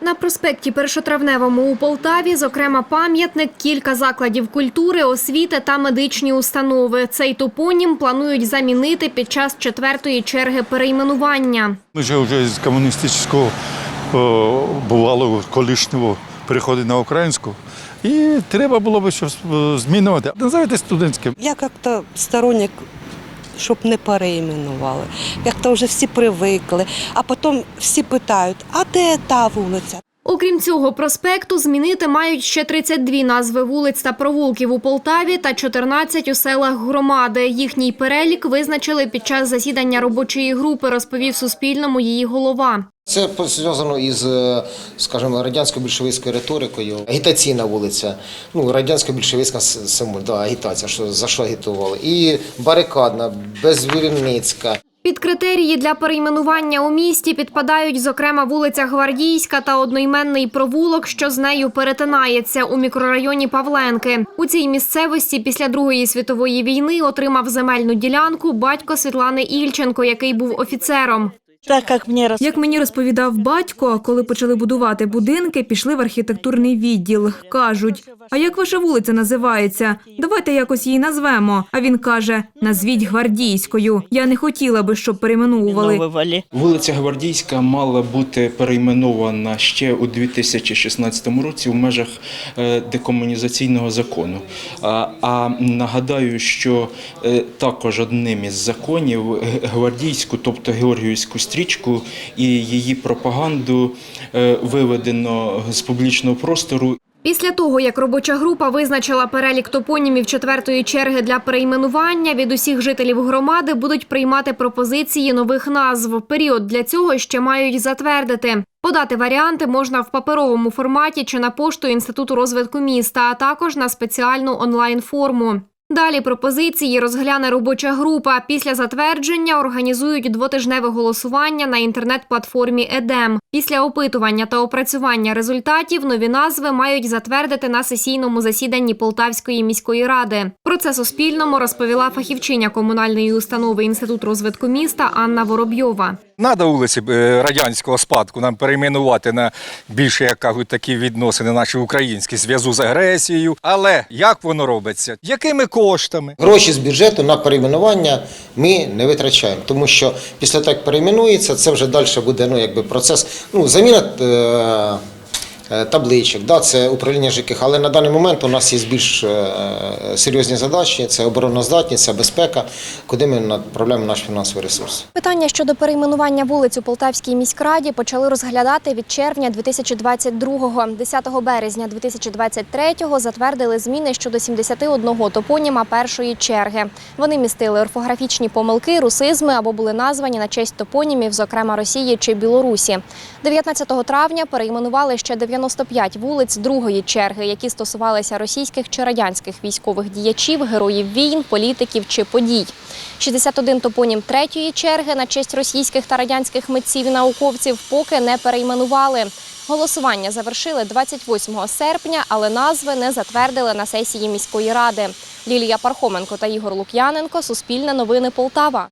На проспекті Першотравневому у Полтаві, зокрема, пам'ятник, кілька закладів культури, освіти та медичні установи. Цей топонім планують замінити під час четвертої черги перейменування. Ми ж вже з комуністичного о, бувало колишнього переходить на українську. І треба було б щось змінювати. Називайте студентським. Я як-то сторонник, щоб не переіменували. Як-то вже всі привикли, а потім всі питають, а де та вулиця? Окрім цього проспекту, змінити мають ще 32 назви вулиць та провулків у Полтаві та 14 у селах громади. Їхній перелік визначили під час засідання робочої групи, розповів Суспільному її голова. Це зв'язано із, е, скажімо, радянсько-більшовицькою риторикою. Агітаційна вулиця, ну радянсько-більшовицька да, агітація, що за що агітували. І барикадна, безвірницька. Під критерії для перейменування у місті підпадають, зокрема, вулиця Гвардійська та одноіменний провулок, що з нею перетинається у мікрорайоні Павленки. У цій місцевості після Другої світової війни отримав земельну ділянку батько Світлани Ільченко, який був офіцером. Так як мені роз... Як мені розповідав батько, коли почали будувати будинки, пішли в архітектурний відділ. Кажуть: а як ваша вулиця називається? Давайте якось її назвемо. А він каже: назвіть гвардійською. Я не хотіла би, щоб перейменовували. Вулиця Гвардійська мала бути перейменована ще у 2016 році в межах е, декомунізаційного закону. А, а нагадаю, що е, також одним із законів гвардійську, тобто Георгіївську стрічку і її пропаганду е, виведено з публічного простору Після того, як робоча група визначила перелік топонімів четвертої черги для перейменування, від усіх жителів громади будуть приймати пропозиції нових назв. Період для цього ще мають затвердити. Подати варіанти можна в паперовому форматі чи на пошту Інституту розвитку міста, а також на спеціальну онлайн-форму. Далі пропозиції розгляне робоча група. Після затвердження організують двотижневе голосування на інтернет-платформі ЕДЕМ. Після опитування та опрацювання результатів нові назви мають затвердити на сесійному засіданні Полтавської міської ради. Про це Суспільному розповіла фахівчиня комунальної установи Інститут розвитку міста Анна Воробйова. Надо вулиці е, радянського спадку нам перейменувати на більше, як кажуть, такі відносини наші українські, зв'язку з агресією. Але як воно робиться? Якими коштами? Гроші з бюджету на перейменування ми не витрачаємо, тому що після того, як перейменується, це вже далі буде ну, якби процес. Ну, заміна е, табличок, да, це управління ЖКХ, але на даний момент у нас є більш е, серйозні задачі: це обороноздатність, це безпека, куди ми направляємо наш фінансовий ресурс. Питання щодо перейменування вулиць у Полтавській міськраді почали розглядати від червня 2022-го. 10 березня 2023-го затвердили зміни щодо 71 топоніма першої черги. Вони містили орфографічні помилки, русизми або були названі на честь топонімів, зокрема Росії чи Білорусі. 19 травня перейменували ще 95 вулиць другої черги, які стосувалися російських чи радянських військових діячів, героїв війн, політиків чи подій. 61 топонім третьої черги на честь російських та радянських митців і науковців поки не перейменували. Голосування завершили 28 серпня, але назви не затвердили на сесії міської ради. Лілія Пархоменко та Ігор Лук'яненко. Суспільне новини Полтава.